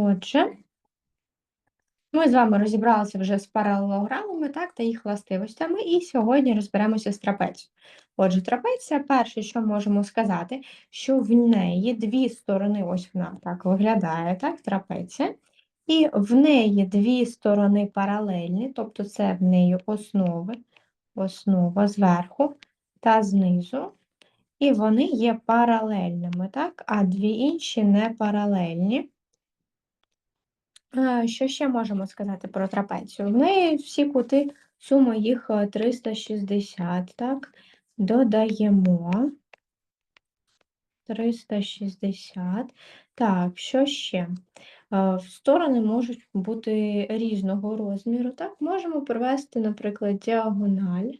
Отже, ми з вами розібралися вже з паралелограмами, так, та їх властивостями, і сьогодні розберемося з трапецією. Отже, трапеція, перше, що можемо сказати, що в неї дві сторони, ось вона так виглядає, так, трапеція, і в неї дві сторони паралельні, тобто це в неї основи, основа зверху та знизу, і вони є паралельними, так, а дві інші не паралельні. Е, Що ще можемо сказати про трапецію? В неї всі кути, сума їх е, 360, так? Додаємо 360. Так, що ще? Е, сторони можуть бути різного розміру. Так, можемо провести, наприклад, діагональ.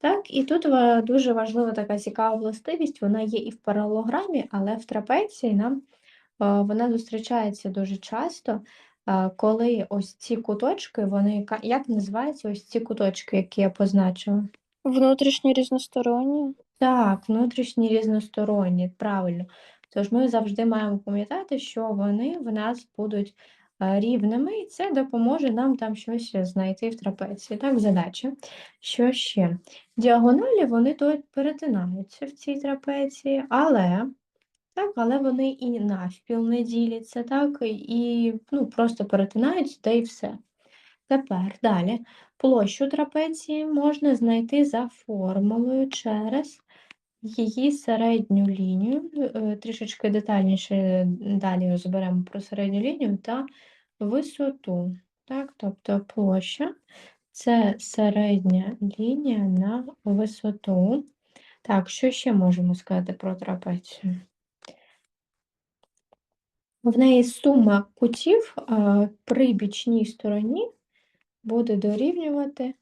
Так, і тут дуже важлива така цікава властивість, вона є і в паралелограмі, але в трапеції нам е, вона зустрічається дуже часто, е, коли ось ці куточки, вони ка- як називаються ось ці куточки, які я позначила? Внутрішні різносторонні. Так, внутрішні різносторонні, правильно. Тож ми завжди маємо пам'ятати, що вони в нас будуть е, рівними, і це допоможе нам там щось знайти в трапеції. Так, задача. Що ще? Діагоналі вони тут перетинаються в цій трапеції, але, так, але вони і навпіл не діляться, так, і ну, просто перетинаються, та й все. Тепер далі площу трапеції можна знайти за формулою через її середню лінію. Е, Трішечки детальніше далі розберемо про середню лінію та висоту. Так, тобто площа це середня лінія на висоту. Так, що ще можемо сказати про трапецію? В неї сума кутів при бічній стороні буде дорівнювати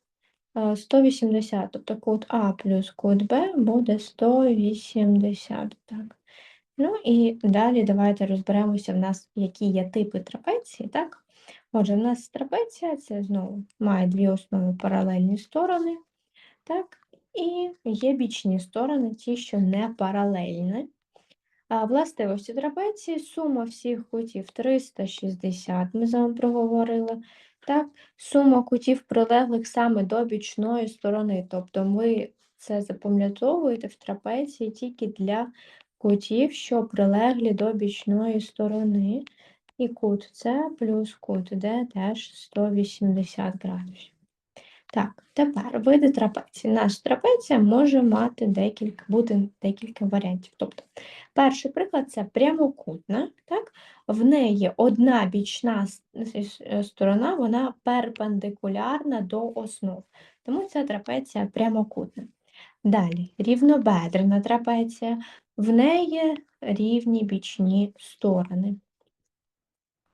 е, 180, тобто кут А плюс кут Б буде 180. Так. Ну і далі давайте розберемося в нас, які є типи трапеції. Так? Отже, в нас трапеція це знову має дві основи паралельні сторони. Так? І є бічні сторони, ті, що не паралельні. Властивості трапеції, сума всіх кутів 360, ми з вами проговорили. Так, сума кутів прилеглих саме до бічної сторони. Тобто ми це запам'ятовуєте в трапеції тільки для кутів, що прилеглі до бічної сторони. І кут С плюс кут Д теж 180 градусів. Так, тепер види трапеції. Наша трапеція може мати декілька, бути декілька варіантів. Тобто, перший приклад це прямокутна, так? В неї одна бічна сторона, вона перпендикулярна до основ. Тому ця трапеція прямокутна. Далі, рівнобедрена трапеція, в неї рівні бічні сторони.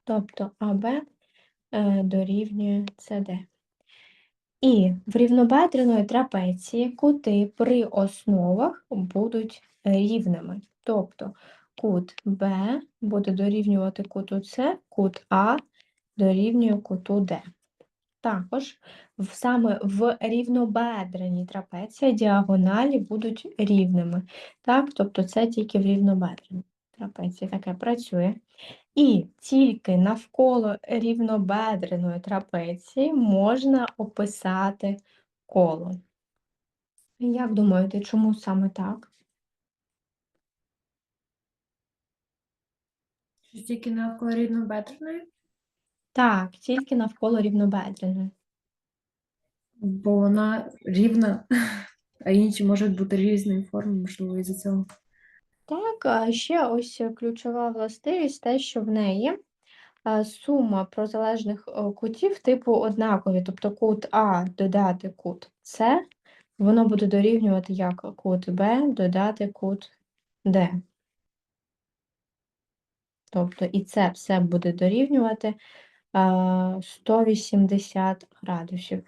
Тобто АБ е, дорівнює СД. І в рівнобедреної трапеції кути при основах будуть рівними. Тобто кут Б буде дорівнювати куту С, кут А дорівнює куту Д. Також саме в рівнобедреній трапеції діагоналі будуть рівними. Так? Тобто це тільки в рівнобедреній трапеції таке працює. І тільки навколо рівнобедреної трапеції можна описати коло. Як думаєте, чому саме так? Тільки навколо рівнобедреної, Так, тільки навколо рівнобедреної. бо вона рівна, а інші можуть бути різної форми, можливо, із-за цього. Так, ще ось ключова властивість те, що в неї сума протилежних е, кутів типу однакові, тобто кут А додати кут С, воно буде дорівнювати як кут Б додати кут Д. Тобто і це все буде дорівнювати 180 градусів.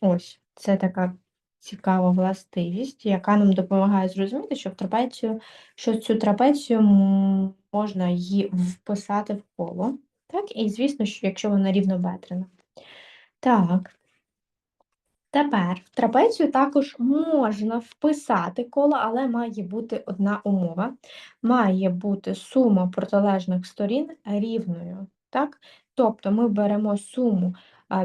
Ось, це така цікава властивість, яка нам допомагає зрозуміти, що в трапецію, що цю трапецію можна її вписати в коло. Так, і звісно, що якщо вона рівнобедрена. Так. Тепер в трапецію також можна вписати коло, але має бути одна умова. Має бути сума протилежних сторін рівною. Так? Тобто ми беремо суму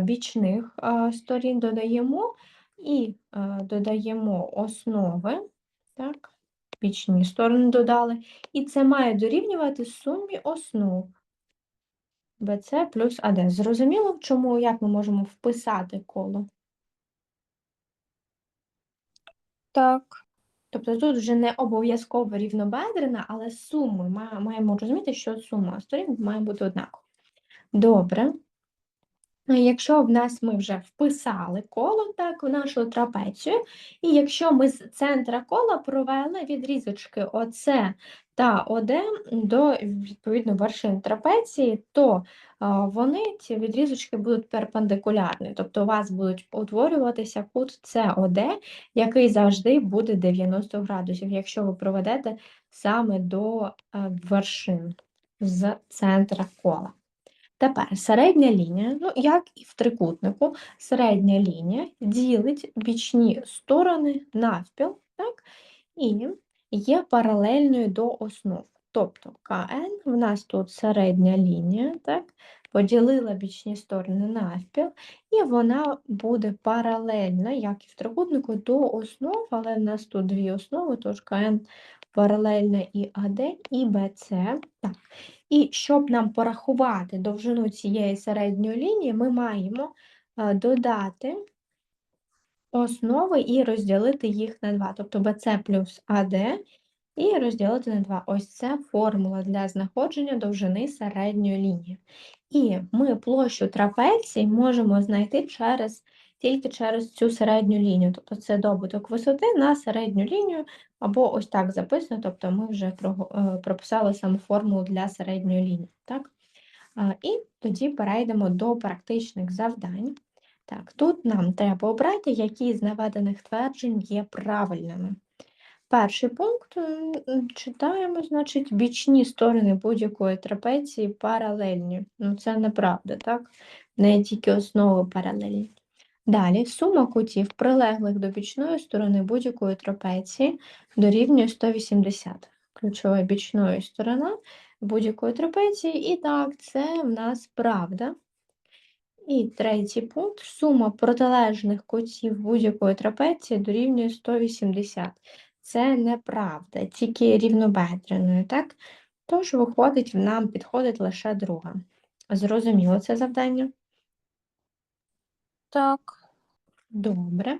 бічних сторін, додаємо і а, додаємо основи. Так? Бічні сторони додали. І це має дорівнювати сумі основ. BC плюс AD. Зрозуміло, чому, як ми можемо вписати коло? Так. Тобто тут вже не обов'язково рівнобедрена, але суми маємо розуміти, що сума сторін має бути однакова. Добре. А Якщо в нас ми вже вписали коло так, в нашу трапецію, і якщо ми з центра кола провели відрізочки ОС та ОД до відповідно вершин трапеції, то а, вони, ці відрізочки, будуть перпендикулярні. Тобто у вас будуть утворюватися кут СОД, який завжди буде 90 градусів, якщо ви проведете саме до е, вершин з центра кола. Тепер середня лінія, ну як і в трикутнику, середня лінія ділить бічні сторони навпіл, так, і є паралельною до основ. Тобто КН в нас тут середня лінія, так, поділила бічні сторони навпіл, і вона буде паралельна, як і в трикутнику, до основ, але в нас тут дві основи, тож КН паралельна і АД, і БЦ. Так. І щоб нам порахувати довжину цієї середньої лінії, ми маємо е, додати основи і розділити їх на 2, тобто BC плюс AD і розділити на 2. Ось це формула для знаходження довжини середньої лінії. І ми площу трапеції можемо знайти через, тільки через цю середню лінію, тобто це добуток висоти на середню лінію, або ось так записано, тобто ми вже е, прописали саму формулу для середньої лінії. Так? І тоді перейдемо до практичних завдань. Так, тут нам треба обрати, які з наведених тверджень є правильними. Перший пункт читаємо, значить, бічні сторони будь-якої трапеції паралельні. Ну, це неправда, так? Не тільки основи паралельні. Далі, сума кутів, прилеглих до бічної сторони будь-якої трапеції, дорівнює 180. Ключова бічної сторона будь-якої трапеції. І так, це в нас правда. І третій пункт. Сума протилежних кутів будь-якої трапеції дорівнює 180. Це неправда, тільки рівнобедреною, так? Тож, виходить, нам підходить лише друга. Зрозуміло це завдання? Так. Добре.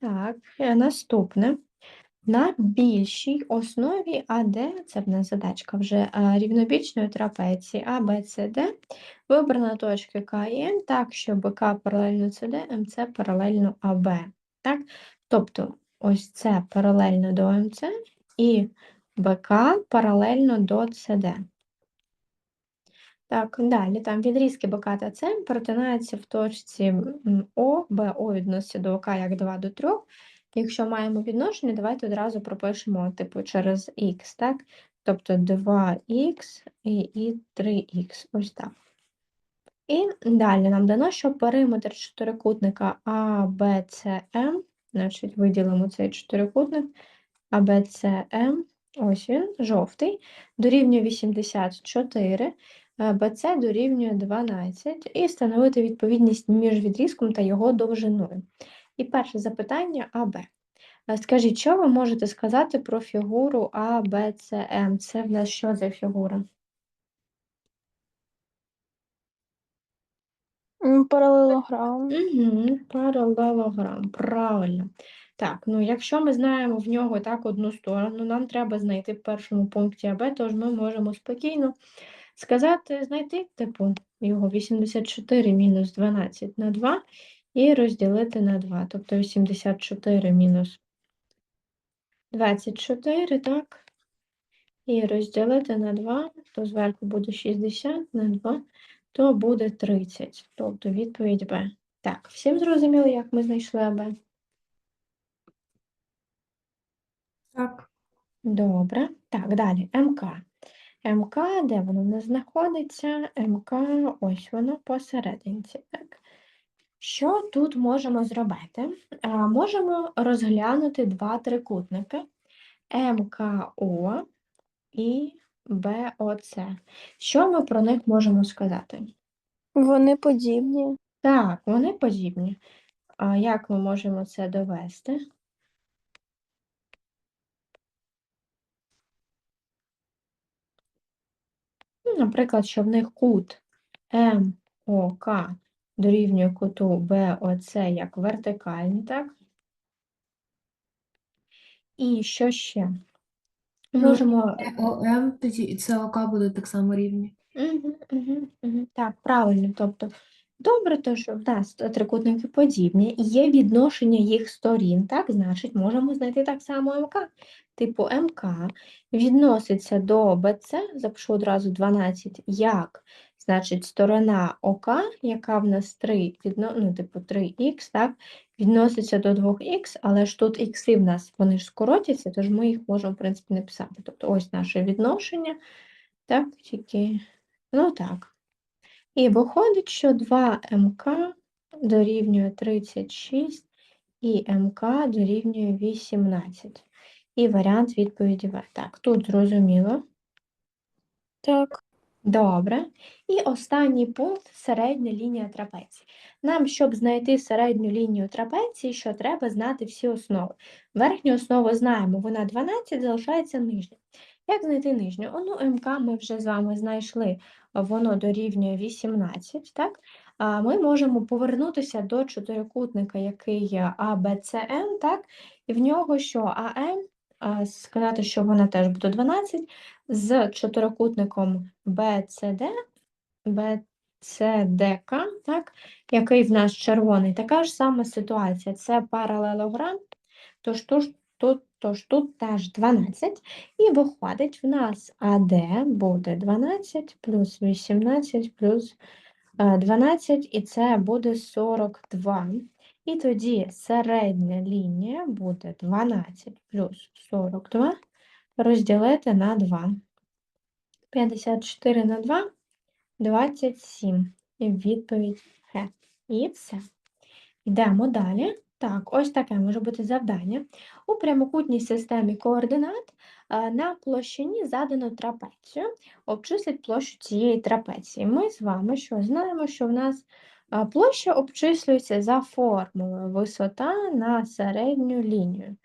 Так, е, наступне. На більшій основі АД, це в нас задачка вже е, рівнобічної трапеції А, Б, С, Д, вибрано точки К і М так, щоб К паралельно СД, МЦ паралельно АБ. Так? Тобто ось це паралельно до МЦ і БК паралельно до СД. Так, далі там відрізки БК та С перетинаються в точці О, БО відноситься до ОК як 2 до 3. Якщо маємо відношення, давайте одразу пропишемо типу через х, так? Тобто 2х і, і 3х, ось так. І далі нам дано, що периметр чотирикутника ABCM, значить виділимо цей чотирикутник ABCM, ось він, жовтий, дорівнює 84, BC дорівнює 12, і встановити відповідність між відрізком та його довжиною. І перше запитання АБ. Е, Скажіть, що ви можете сказати про фігуру ABCM? Це в нас що за фігура? Паралелограм. Угу, паралелограм, правильно. Так, ну якщо ми знаємо в нього так одну сторону, нам треба знайти в першому пункті АБ, тож ми можемо спокійно сказати, знайти типу його 84 мінус 12 на 2 і розділити на 2. Тобто 84 мінус 24, так? І розділити на 2, то зверху буде 60 на 2, то буде 30. Тобто відповідь Б. Так, всім зрозуміло, як ми знайшли АБ? Так. Добре. Так, далі. МК. МК, де воно нас знаходиться? МК, ось воно посерединці. Так. Що тут можемо зробити? А, можемо розглянути два трикутники МКО і БОЦ. Що ми про них можемо сказати? Вони подібні. Так, вони подібні. А як ми можемо це довести? Наприклад, що в них кут МОК дорівнює куту БОЦ як вертикальний, так? І що ще? Ну, Можемо ОМ тоді і ЦОК будуть так само рівні. Угу, угу, угу. Так, правильно. Тобто, добре, то що в нас трикутники подібні, є відношення їх сторін, так, значить, можемо знайти так само МК. Типу МК відноситься до БЦ, запишу одразу 12, як, значить, сторона ОК, яка в нас 3, відно, ну, типу 3х, так, відноситься до 2х, але ж тут ікси в нас, вони ж скоротяться, тож ми їх можемо, в принципі, не писати. Тобто ось наше відношення, так, тільки Ну так. І виходить, що 2 МК дорівнює 36 і МК дорівнює 18. І варіант відповіді В. Так, тут зрозуміло. Так. Добре. І останній пункт середня лінія трапеції. Нам, щоб знайти середню лінію трапеції, що треба знати всі основи. Верхню основу знаємо, вона 12, залишається нижня. Як знайти нижню? Ну, МК ми вже з вами знайшли, воно дорівнює 18, так? Ми можемо повернутися до чотирикутника, який є АБЦМ, так? І в нього що АМ, сказати, що вона теж буде 12, з чотирикутником BCD, BCDK, так, який в нас червоний, така ж сама ситуація. Це паралелограм, тож тут, тож тут теж 12. І виходить, в нас АД буде 12 плюс 18 плюс е, 12, і це буде 42. І тоді середня лінія буде 12 плюс 42 розділити на 2. 54 на 2 – 27. І відповідь Г. І все. Йдемо далі. Так, ось таке може бути завдання. У прямокутній системі координат е, на площині задано трапецію. Обчисліть площу цієї трапеції. Ми з вами що знаємо, що в нас е, площа обчислюється за формулою висота на середню лінію.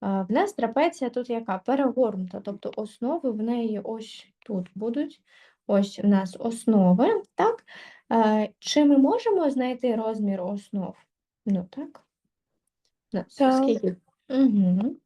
В нас трапеція тут яка? Перегорнута, тобто основи в неї ось тут будуть. Ось у нас основи, так? Е, Чи ми можемо знайти розмір основ? Ну, так. Так. скільки? Угу.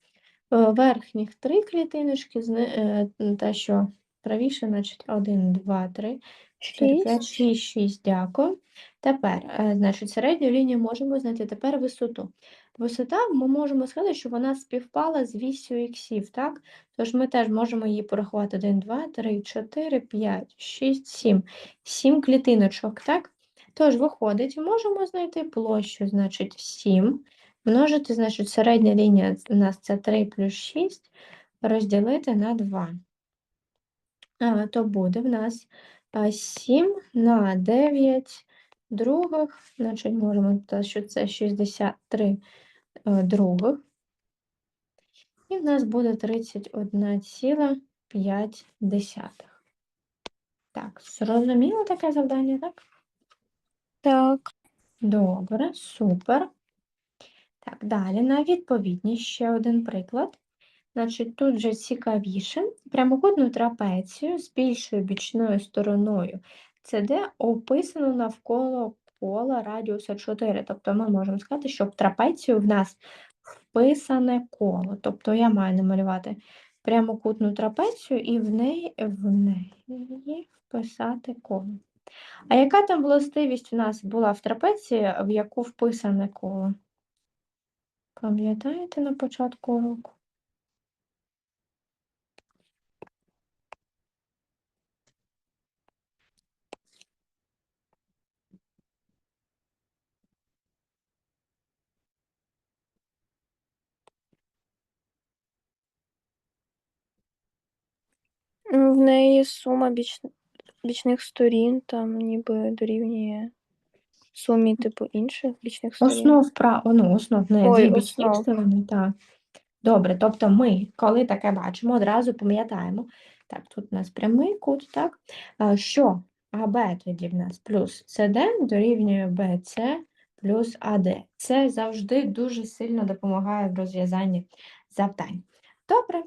Верхніх три клітиночки, зни- е, м, що правіше, значить 1, 2, 3, 4, 5, Шість. 6, 6, дякую. Тепер, е, значить, середню лінію можемо знайти. Тепер висоту. Висота, ми можемо сказати, що вона співпала з вісю іксів, так? Тож ми теж можемо її порахувати 1, 2, 3, 4, 5, 6, 7. 7 клітиночок, так? Тож виходить, можемо знайти площу, значить 7. Множити, значить, середня лінія у нас це 3 плюс 6, розділити на 2. А, то буде в нас 7 на 9 других, значить, можемо сказати, що це 63 е, других. І в нас буде 31,5. Так, зрозуміло таке завдання, так? Так. Добре, супер. Так, далі на відповідність ще один приклад. Значить, тут вже цікавіше. Прямокутну трапецію з більшою бічною стороною CD описано навколо кола радіуса 4. Тобто ми можемо сказати, що в трапецію в нас вписане коло. Тобто я маю намалювати прямокутну трапецію і в неї, в неї вписати коло. А яка там властивість у нас була в трапеції, в яку вписане коло? Пам'ятаєте на початку уроку? В неї сума біч... бічних сторін там ніби дорівнює сумі типу інших бічних сторін. Основ право, ну, основ не Ой, дві бічні основ. сторони, так. Добре, тобто ми, коли таке бачимо, одразу пам'ятаємо, Так, тут у нас прямий кут, так? Що АБ тоді в нас плюс СД дорівнює БЦ плюс АД. Це завжди дуже сильно допомагає в розв'язанні завдань. Добре.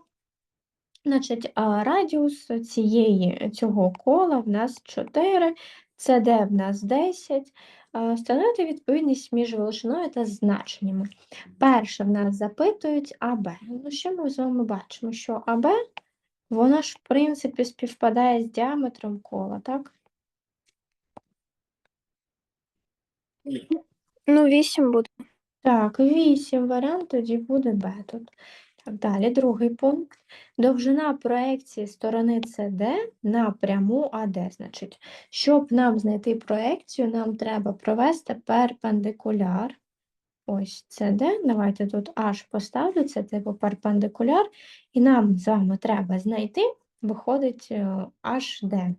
Значить, а, радіус цієї, цього кола в нас 4, СД в нас 10. Встановити відповідність між величиною та значеннями. Перше в нас запитують АБ. Ну, що ми з вами бачимо? Що АБ, воно ж, в принципі, співпадає з діаметром кола, так? Ну, 8 буде. Так, 8 варіант тоді буде Б тут. Далі, другий пункт. Довжина проекції сторони CD на пряму АД. Значить, щоб нам знайти проекцію, нам треба провести перпендикуляр. Ось CD. Давайте тут H поставлю, це типу перпендикуляр. І нам з вами треба знайти, виходить е, HD.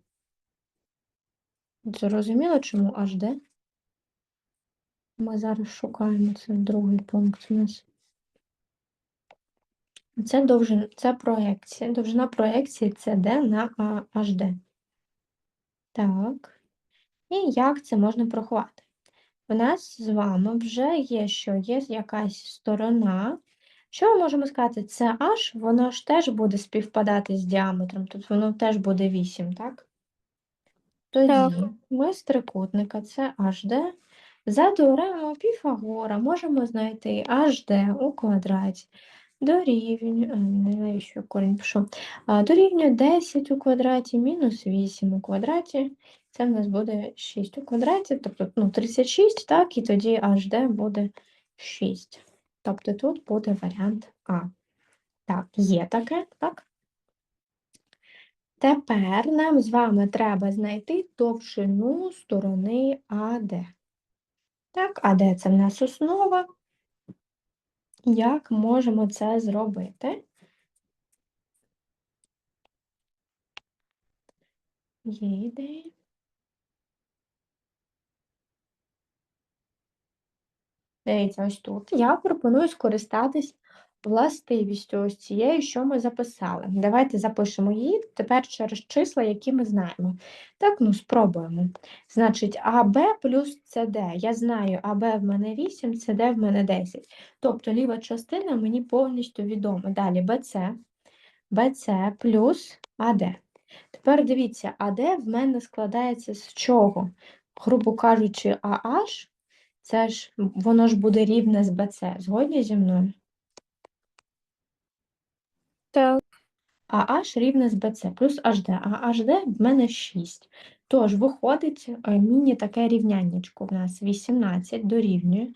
Зрозуміло, чому HD? Ми зараз шукаємо це другий пункт у нас. Це довжина, це проекція. Довжина проекції CD на HD. Так. І як це можна порахувати? У нас з вами вже є, що є якась сторона. Що ми можемо сказати? Це H, воно ж теж буде співпадати з діаметром, тут воно теж буде 8, так? Тоді Так. ми з трикутника, це HD. За теоремою Піфагора можемо знайти HD у квадраті дорівнює, навіщо корінь А, дорівнює 10 у квадраті мінус 8 у квадраті. Це в нас буде 6 у квадраті, тобто ну, 36, так, і тоді HD буде 6. Тобто тут буде варіант А. Так, є таке, так? Тепер нам з вами треба знайти довжину сторони АД. Так, АД це в нас основа. Як можемо це зробити? Є ідеї? Дивіться, ось тут я пропоную скористатись властивістю ось цією, що ми записали. Давайте запишемо її тепер через числа, які ми знаємо. Так, ну спробуємо. Значить, АБ плюс СД. Я знаю, АБ в мене 8, СД в мене 10. Тобто ліва частина мені повністю відома. Далі БЦ, БЦ плюс АД. Тепер дивіться, АД в мене складається з чого? Грубо кажучи, АH це ж воно ж буде рівне з БЦ. Згодні зі мною? Так, А H рівне з BC плюс HD, а HD в мене 6. Тож виходить е, міні таке рівняннячко в нас 18 дорівнює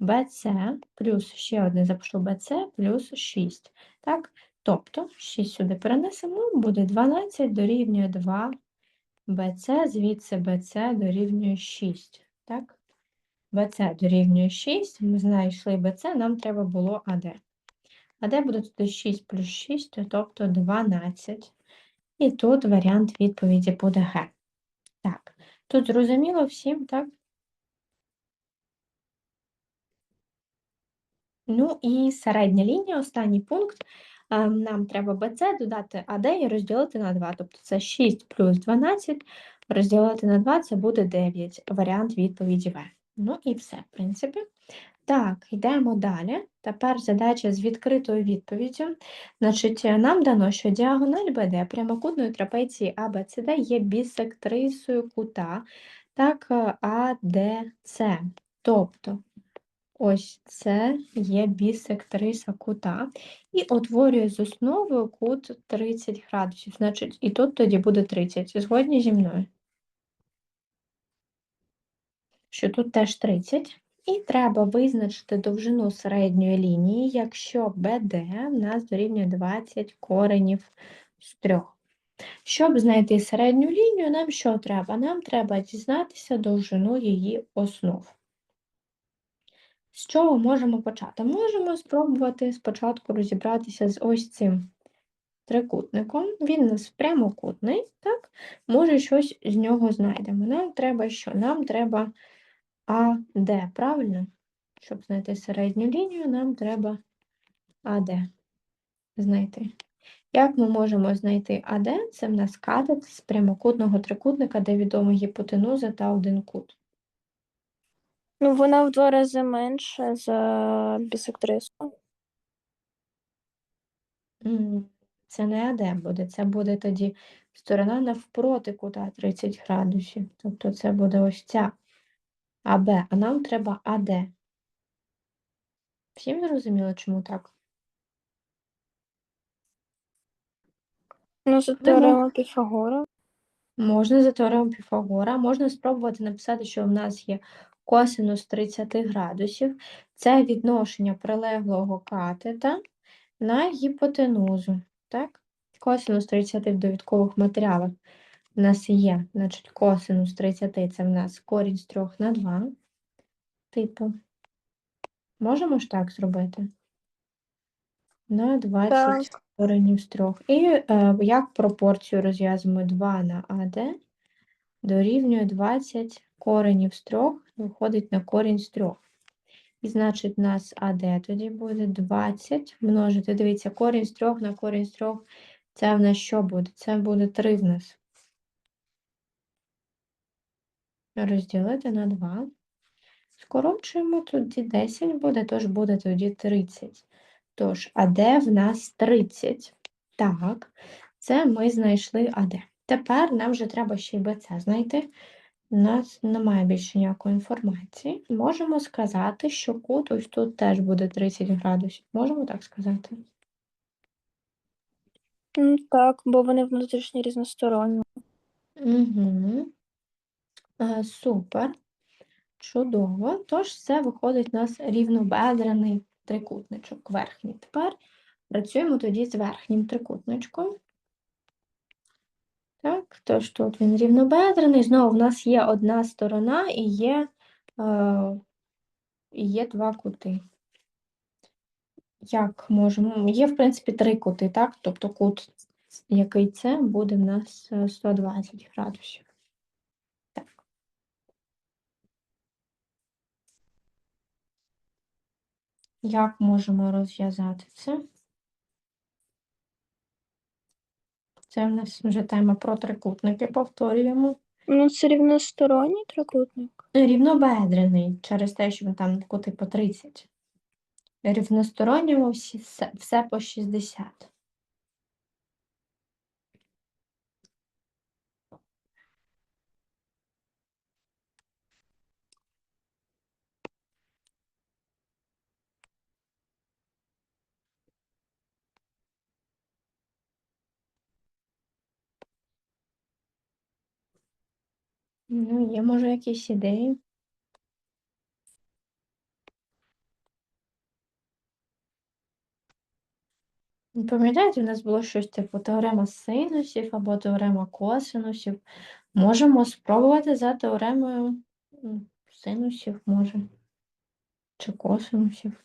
BC плюс ще одне запишу BC плюс 6. Так? Тобто 6 сюди перенесемо, буде 12 дорівнює 2 BC, звідси BC дорівнює 6. Так? BC дорівнює 6, ми знайшли BC, нам треба було AD. А де буде тут 6 плюс 6, тобто 12. І тут варіант відповіді буде Г. Так, тут зрозуміло всім, так? Ну і середня лінія, останній пункт. Е, Нам треба BC додати AD і розділити на 2. Тобто це 6 плюс 12, розділити на 2 це буде 9. Варіант відповіді В. Ну і все, в принципі. Так, йдемо далі. Тепер задача з відкритою відповіддю. Значить, нам дано, що діагональ БД прямокутної трапеції АБЦД є бісектрисою кута, так, е, АДЦ. Тобто, ось це є бісектриса кута і утворює з основою кут 30 градусів. Значить, і тут тоді буде 30. Згодні зі мною? Що тут теж 30. І треба визначити довжину середньої лінії, якщо БД в нас дорівнює 20 коренів з 3. Щоб знайти середню лінію, нам що треба? Нам треба дізнатися довжину її основ. З чого можемо почати? Можемо спробувати спочатку розібратися з ось цим трикутником. Він у нас прямокутний, так? Може, щось з нього знайдемо. Нам треба що? Нам треба АД, правильно? Щоб знайти середню лінію, нам треба АД знайти. Як ми можемо знайти АД? Це в нас катет з прямокутного трикутника, де відома гіпотенуза та один кут. Ну, вона в два рази менша за бісектрису. Це не АД буде, це буде тоді сторона навпроти кута 30 градусів. Тобто це буде ось ця АБ, а нам треба АД. Всім зрозуміло, чому так? Ну, за теоремою Піфагора. Можна за теоремою Піфагора, можна спробувати написати, що в нас є косинус 30 градусів. Це відношення прилеглого катета на гіпотенузу. Так? Косинус 30 в довідкових матеріалах в нас є. Значить, косинус 30 це в нас корінь з 3 на 2. Типу. Можемо ж так зробити? На 20 Так. коренів з 3. І е, як пропорцію розв'язуємо 2 на АД дорівнює 20 коренів з 3, виходить на корінь з 3. І значить, у нас АД тоді буде 20 множити. Дивіться, корінь з 3 на корінь з 3. Це в нас що буде? Це буде 3 в нас. Розділити на 2. Скорочуємо, тоді 10 буде, тож буде тоді 30. Тож, АД в нас 30. Так, це ми знайшли АД. Тепер нам вже треба ще й БЦ знайти. У нас немає більше ніякої інформації. Можемо сказати, що кут ось тут теж буде 30 градусів. Можемо так сказати? Так, бо вони внутрішні різносторонні. Угу. Е, супер. Чудово. Тож це виходить у нас рівнобедрений трикутничок верхній. Тепер працюємо тоді з верхнім трикутничком. Так, тож тут він рівнобедрений. Знову в нас є одна сторона і є, е, є два кути. Як можемо? Є, в принципі, три кути, так? Тобто кут, який це, буде в нас е, 120 градусів. Так. Як можемо розв'язати це? Це в нас вже тема про трикутники, повторюємо. Ну, це рівносторонній трикутник. Рівнобедрений через те, що там кути по 30. Рівносторонньому всі, все, все по 60. Ну, є, може, якісь ідеї. Ну, Пам'ятаєте, у нас було щось типу теорема синусів або теорема косинусів. Можемо спробувати за теоремою синусів, може, чи косинусів.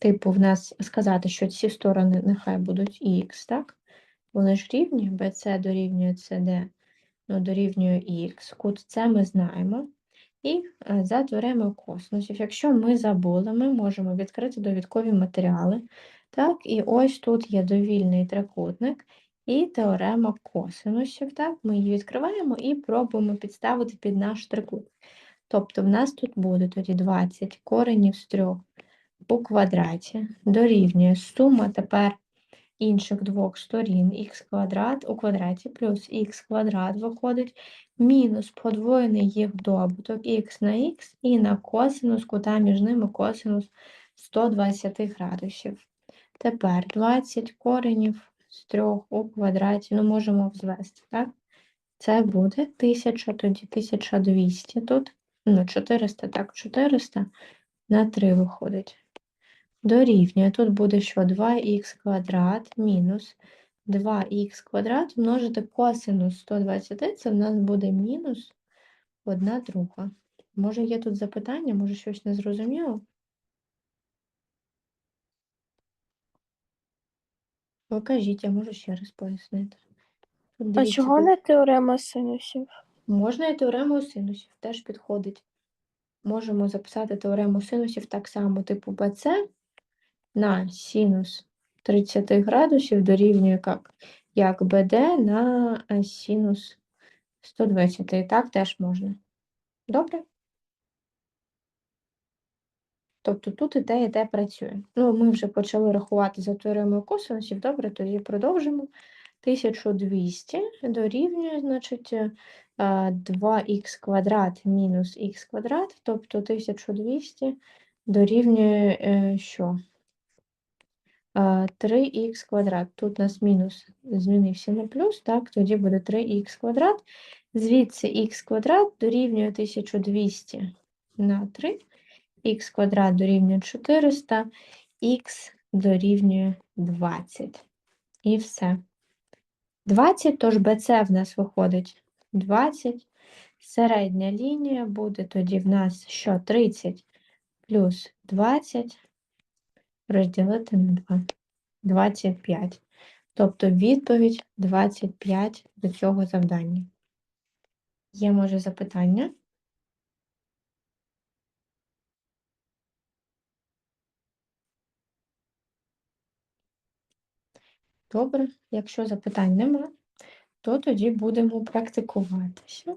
Типу, в нас сказати, що ці сторони нехай будуть х, так? Вони ж рівні, BC дорівнює CD, ну, дорівнює х. Кут С ми знаємо. І е, за теоремою косинусів. Якщо ми забули, ми можемо відкрити довідкові матеріали. Так, і ось тут є довільний трикутник і теорема косинусів. Так, ми її відкриваємо і пробуємо підставити під наш трикутник. Тобто в нас тут буде тоді 20 коренів з 3 у квадраті дорівнює сума тепер інших двох сторін х квадрат у квадраті плюс х квадрат виходить мінус подвоєний їх добуток х на х і на косинус кута між ними косинус 120 градусів. Тепер 20 коренів з 3 у квадраті, ну можемо взвести, так? Це буде 1000, тоді 1200 тут, ну 400, так, 400 на 3 виходить. Дорівнює, тут буде що 2х квадрат мінус 2х квадрат множити косинус 120, це в нас буде мінус 1 друга. Може є тут запитання, може щось не зрозуміло? Ви кажіть, я можу ще раз пояснити. Тут А дивіться, чого тут не теорема синусів? Можна і теорему синусів, теж підходить. Можемо записати теорему синусів так само, типу BC на синус 30 градусів дорівнює як, як БД на е, синус 120. І так теж можна. Добре? Тобто тут і те, і те працює. Ну, ми вже почали рахувати за теоремою косинусів. Добре, тоді продовжимо. 1200 дорівнює, значить, е, 2х квадрат мінус х квадрат, тобто 1200 дорівнює е, що? Е, 3х квадрат. Тут у нас мінус змінився на плюс, так, тоді буде 3х квадрат. Звідси х квадрат дорівнює 1200 на 3, х квадрат дорівнює 400, х дорівнює 20. І все. 20, тож BC в нас виходить 20. Середня лінія буде тоді в нас що 30 плюс 20 розділити на 2. 25. Тобто відповідь 25 до цього завдання. Є, може, запитання? Добре, якщо запитань нема, то тоді будемо практикуватися.